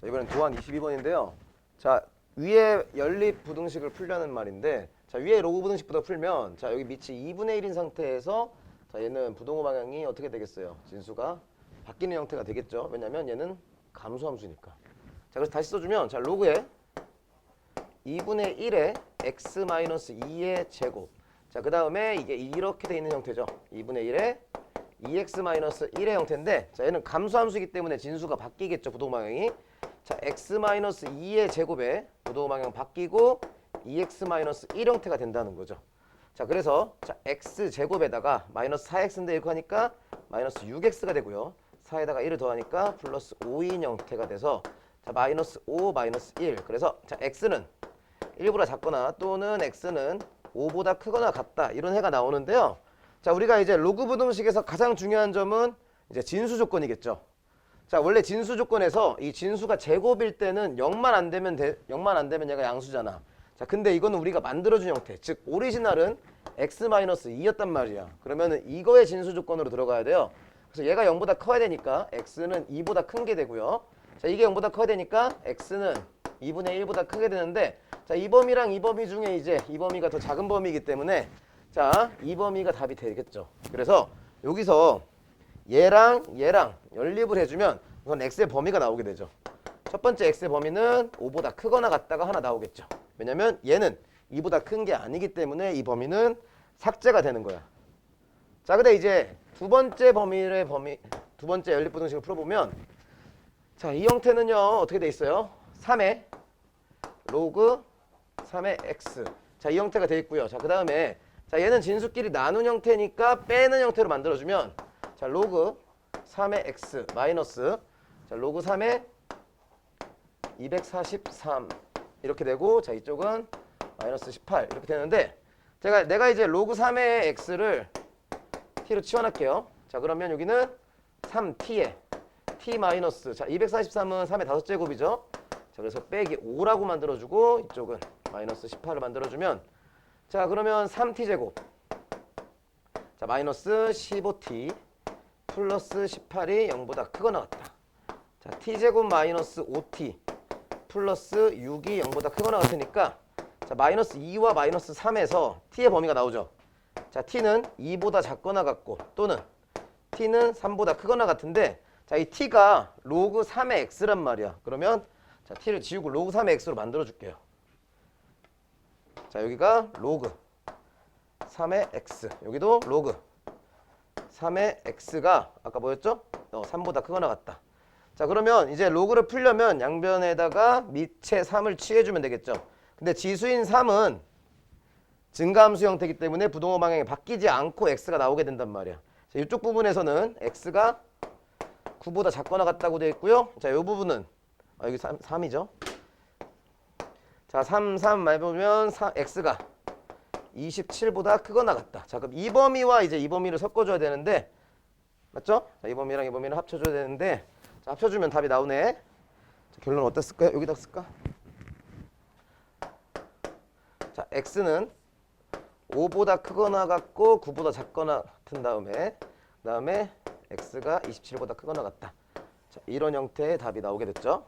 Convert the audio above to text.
자, 이번엔 도안 22번인데요. 자, 위에 연립 부등식을 풀려는 말인데 자, 위에 로그 부등식부터 풀면 자, 여기 밑이 2분의 1인 상태에서 자, 얘는 부동호 방향이 어떻게 되겠어요? 진수가 바뀌는 형태가 되겠죠. 왜냐면 얘는 감소함수니까. 자, 그래서 다시 써주면 자, 로그에 2분의 1의 x 마이너스 2의 제곱. 자, 그 다음에 이게 이렇게 돼 있는 형태죠. 2분의 1의 2x 마이너스 1의 형태인데, 자, 얘는 감소함수이기 때문에 진수가 바뀌겠죠. 부동 방향이. 자, x 마이너스 2의 제곱에 부동 방향 바뀌고 2x 마이너스 1 형태가 된다는 거죠. 자, 그래서 자, x 제곱에다가 마이너스 4x인데 이렇게 하니까 마이너스 6x가 되고요. 4에다가 1을 더하니까 플러스 5인 형태가 돼서 자, 마이너스 5 마이너스 1. 그래서 자, x는 1보다 작거나 또는 x는 5보다 크거나 같다 이런 해가 나오는데요. 자 우리가 이제 로그 부등식에서 가장 중요한 점은 이제 진수 조건이겠죠. 자 원래 진수 조건에서 이 진수가 제곱일 때는 0만 안 되면 돼, 0만 안 되면 얘가 양수잖아. 자 근데 이거는 우리가 만들어준 형태, 즉 오리지널은 x-2였단 말이야. 그러면은 이거의 진수 조건으로 들어가야 돼요. 그래서 얘가 0보다 커야 되니까 x는 2보다 큰 게 되고요. 자 이게 0보다 커야 되니까 x는 2분의 1보다 크게 되는데 자, 이 범위랑 이 범위 중에 이제 이 범위가 더 작은 범위이기 때문에 자, 이 범위가 답이 되겠죠. 그래서 여기서 얘랑 얘랑 연립을 해주면 우선 x의 범위가 나오게 되죠. 첫 번째 x의 범위는 5보다 크거나 같다가 하나 나오겠죠. 왜냐면 얘는 2보다 큰 게 아니기 때문에 이 범위는 삭제가 되는 거야. 자, 근데 이제 두 번째 범위의 범위, 두 번째 연립부등식을 풀어보면 자, 이 형태는요, 어떻게 돼 있어요? 3의 로그 3의 x. 자, 이 형태가 돼 있고요. 자, 그 다음에 자, 얘는 진수끼리 나눈 형태니까 빼는 형태로 만들어주면 자, 로그 3의 x 마이너스 자, 로그 3의 243 이렇게 되고 자, 이쪽은 마이너스 18 이렇게 되는데 제가 내가 이제 로그 3의 x를 t로 치환할게요. 자, 그러면 여기는 3t에 t 마이너스 자, 243은 3의 5제곱이죠. 자, 그래서 빼기 5라고 만들어주고 이쪽은 마이너스 18을 만들어주면 자, 그러면 3t 제곱 자, 마이너스 15t 플러스 18이 0보다 크거나 같다. 자, t 제곱 마이너스 5t 플러스 6이 0보다 크거나 같으니까 자, 마이너스 2와 마이너스 3에서 t의 범위가 나오죠. 자, t는 2보다 작거나 같고 또는 t는 3보다 크거나 같은데 자, 이 t가 로그 3의 x란 말이야. 그러면 자, t를 지우고 로그 3의 x로 만들어 줄게요. 자, 여기가 로그 3의 x. 여기도 로그 3의 x가 아까 뭐였죠? 어, 3보다 크거나 같다. 자, 그러면 이제 로그를 풀려면 양변에다가 밑에 3을 취해주면 되겠죠. 근데 지수인 3은 증가함수 형태이기 때문에 부동호 방향이 바뀌지 않고 x가 나오게 된단 말이야. 자, 이쪽 부분에서는 x가 9보다 작거나 같다고 되어 있고요. 자, 이 부분은 아, 여기 3, 3이죠. 자, 3, 3 말 보면 4, x가 27보다 크거나 같다. 자, 그럼 이 범위와 이제 이 범위를 섞어줘야 되는데 맞죠? 자, 이 범위랑 이 범위를 합쳐줘야 되는데 자, 합쳐주면 답이 나오네. 자, 결론 어땠을까요? 여기다 쓸까? 자, x는 5보다 크거나 같고 9보다 작거나 같은 다음에 그다음에 x가 27보다 크거나 같다. 자, 이런 형태의 답이 나오게 됐죠.